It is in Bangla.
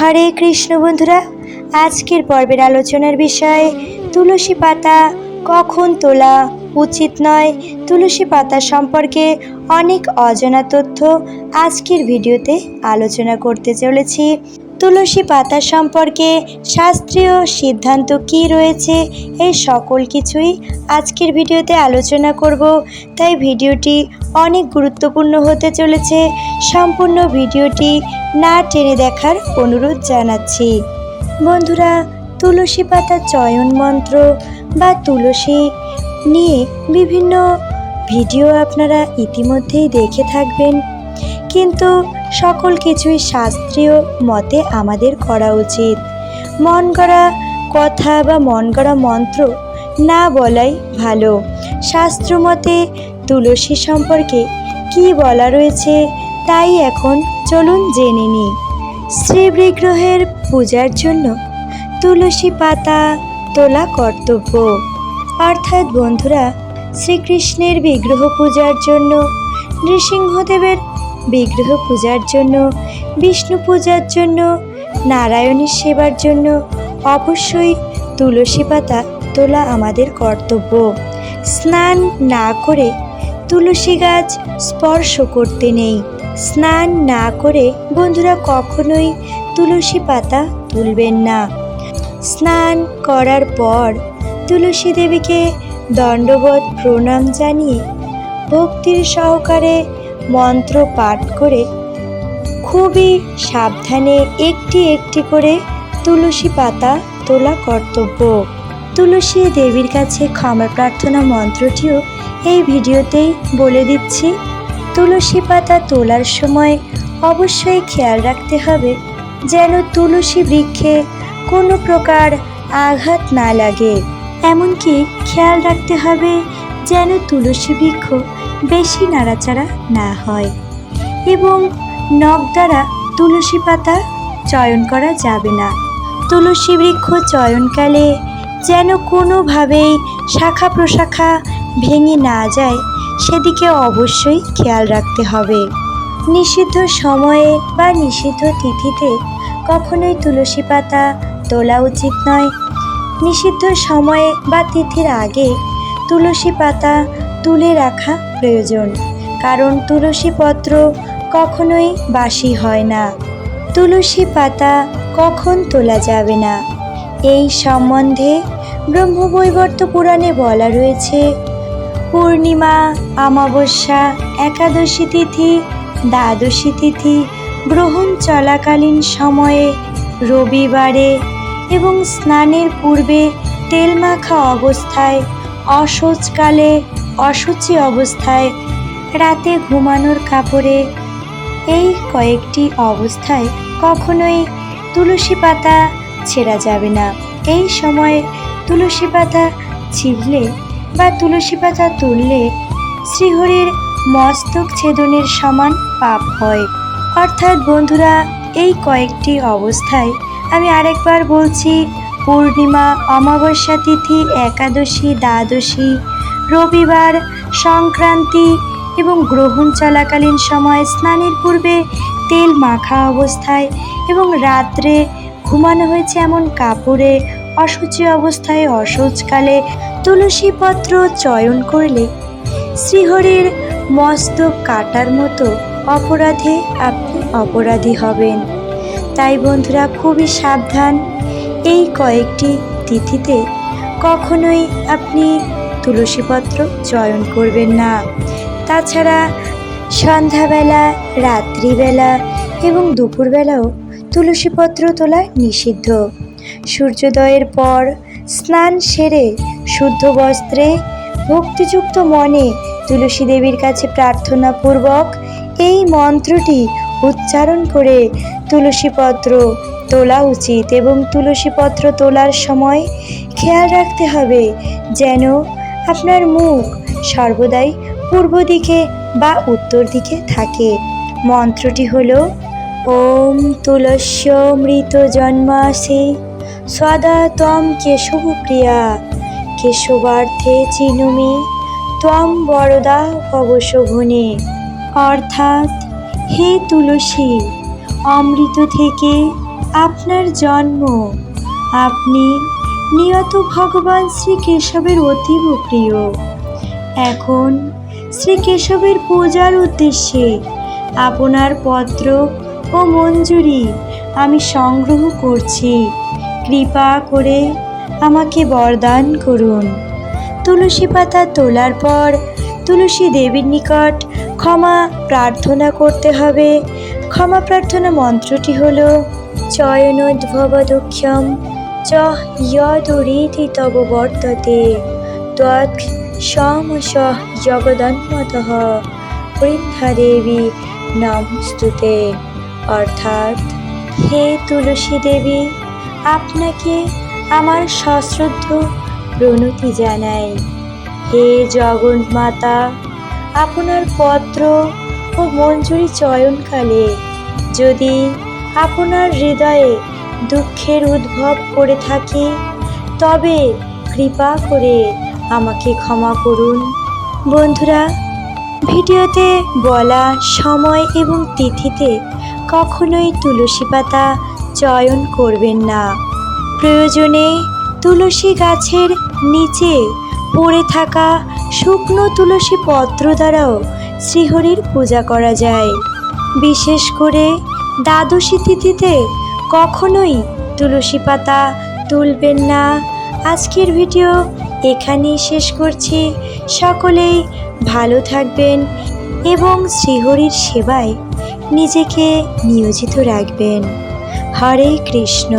হরে কৃষ্ণ বন্ধুরা, আজকের পর্বের আলোচনার বিষয়, তুলসী পাতা কখন তোলা উচিত নয়? তুলসী পাতা সম্পর্কে অনেক অজানা তথ্য আজকের ভিডিওতে আলোচনা করতে চলেছি। তুলসী পাতা সম্পর্কে শাস্ত্রীয় সিদ্ধান্ত কি রয়েছে, এই সকল কিছুই আজকের ভিডিওতে আলোচনা করব। তাই ভিডিওটি অনেক গুরুত্বপূর্ণ হতে চলেছে। সম্পূর্ণ ভিডিওটি না টেনে দেখার অনুরোধ জানাচ্ছি। বন্ধুরা, তুলসী পাতা চয়ন মন্ত্র বা তুলসী নিয়ে বিভিন্ন ভিডিও আপনারা ইতিমধ্যেই দেখে থাকবেন। কিন্তু সকল কিছুই শাস্ত্রীয় মতে আমাদের করা উচিত। মন গড়া কথা বা মন গড়া মন্ত্র না বলাই ভালো। শাস্ত্র মতে তুলসী সম্পর্কে কি বলা রয়েছে তাই এখন চলুন জেনে নিই শ্রী বিগ্রহের পূজার জন্য তুলসী পাতা তোলা কর্তব্য। অর্থাৎ বন্ধুরা, শ্রীকৃষ্ণের বিগ্রহ পূজার জন্য নৃসিংহদেবের বিগ্রহ পূজার জন্য, বিষ্ণু পূজার জন্য, নারায়ণের সেবার জন্য অবশ্যই তুলসী পাতা তোলা আমাদের কর্তব্য। স্নান না করে তুলসী গাছ স্পর্শ করতে নেই। স্নান না করে বন্ধুরা কখনোই তুলসী পাতা তুলবেন না। স্নান করার পর তুলসী দেবীকে দণ্ডবোধ প্রণাম জানিয়ে ভক্তির সহকারে মন্ত্র পাঠ করে খুবই সাবধানে একটি একটি করে তুলসী পাতা তোলা কর্তব্য। তুলসী দেবীর কাছে ক্ষমা প্রার্থনা মন্ত্রটিও এই ভিডিওতেই বলে দিচ্ছি। তুলসী পাতা তোলার সময় অবশ্যই খেয়াল রাখতে হবে যেন তুলসী বৃক্ষে কোনো প্রকার আঘাত না লাগে। এমনকি খেয়াল রাখতে হবে যেন তুলসী বৃক্ষ বেশি নাড়াচাড়া না হয় এবং নখ দ্বারা তুলসী পাতা চয়ন করা যাবে না। তুলসী বৃক্ষ চয়নকালে যেন কোনোভাবেই শাখা প্রশাখা ভেঙে না যায়, সেদিকে অবশ্যই খেয়াল রাখতে হবে। নিষিদ্ধ সময়ে বা নিষিদ্ধ তিথিতে কখনোই তুলসী পাতা তোলা উচিত নয়। নিষিদ্ধ সময়ে বা তিথির আগে তুলসী পাতা তুলে রাখা প্রয়োজন, কারণ তুলসী পত্র কখনোই বাসি হয় না। তুলসী পাতা কখন তোলা যাবে না? এই সম্বন্ধে ব্রহ্মবৈবর্ত পুরাণে বলা রয়েছে, পূর্ণিমা, অমাবস্যা, একাদশী তিথি, দ্বাদশী তিথি গ্রহণ চলাকালীন সময়ে রবিবারে এবং স্নানের পূর্বে তেল মাখা অবস্থায় অসোচকালে অসুচি অবস্থায় রাতে ঘুমানোর কাপড়ে। এই কয়েকটি অবস্থায় কখনোই তুলসী পাতা ছেঁড়া যাবে না। এই সময়ে তুলসী পাতা ছিঁড়লে বা তুলসী পাতা তুললে শ্রীহরির মস্তক ছেদনের সমান পাপ হয়। অর্থাৎ বন্ধুরা, এই কয়েকটি অবস্থায় আমি আরেকবার বলছি পূর্ণিমা, অমাবস্যা তিথি, একাদশী, দ্বাদশী, রবিবার, সংক্রান্তি এবং গ্রহণ চলাকালীন সময় স্নানের পূর্বে তেল মাখা অবস্থায় এবং রাত্রে ঘুমানো হয়েছে এমন কাপড়ে অসুচি অবস্থায় অসৌচকালে তুলসী পত্র চয়ন করলে শ্রীহরির মস্তক কাটার মতো অপরাধে আপনি অপরাধী হবেন। তাই বন্ধুরা, খুবই সাবধান এই কয়েকটি তিথিতে কখনোই আপনি তুলসীপত্র চয়ন করবেন না। তাছাড়া সন্ধ্যাবেলা, রাত্রিবেলা এবং দুপুরবেলাও তুলসীপত্র তোলা নিষিদ্ধ। সূর্যোদয়ের পর স্নান সেরে শুদ্ধ বস্ত্রে ভক্তিযুক্ত মনে তুলসী দেবীর কাছে প্রার্থনাপূর্বক এই মন্ত্রটি উচ্চারণ করে তুলসীপত্র তোলা উচিত এবং তুলসীপত্র তোলার সময় খেয়াল রাখতে হবে যেন আপনার মুখ সর্বদাই পূর্ব দিকে বা উত্তর দিকে থাকে। মন্ত্রটি হল, ওম তুলস্য মৃত জন্মাসে, সদা তম কেশবপ্রিয়া, কেশবার্থে চিনুমি, ত্বম বরদা ভবশোভনে অর্থাৎ, হে তুলসী, অমৃত থেকে আপনার জন্ম। আপনি নিয়ত ভগবান শ্রী কেশবের অতীব প্রিয়। এখন শ্রী কেশবের পূজার উদ্দেশ্যে আপনার পত্র ও মঞ্জুরি আমি সংগ্রহ করছি। কৃপা করে আমাকে বরদান করুন। তুলসী পাতা তোলার পর তুলসী দেবীর নিকট ক্ষমা প্রার্থনা করতে হবে। ক্ষমা প্রার্থনা মন্ত্রটি হল চয়নোদ্ভব দুঃখ্যম চ ইয়দুরীতি তব বর্ততে জগদন্মতঃ পৃথা দেবী নমস্তুতে অর্থাৎ হে তুলসী দেবী, আপনাকে আমার সশ্রদ্ধ প্রণতি জানাই। হে জগন্মাতা, আপনার পত্র ও মঞ্জুরি চয়নকালে যদি আপনার হৃদয়ে দুঃখের উদ্ভব করে থাকি, তবে কৃপা করে আমাকে ক্ষমা করুন। বন্ধুরা, ভিডিওতে বলা সময় এবং তিথিতে কখনোই তুলসী পাতা চয়ন করবেন না। প্রয়োজনে তুলসী গাছের নিচে পড়ে থাকা শুকনো তুলসী পত্র দ্বারাও শ্রীহরির পূজা করা যায়। বিশেষ করে দ্বাদশী তিথিতে কখনোই তুলসী পাতা তুলবেন না। আজকের ভিডিও এখানেই শেষ করছি। সকলেই ভালো থাকবেন এবং শ্রীহরির সেবায় নিজেকে নিয়োজিত রাখবেন। হরে কৃষ্ণ।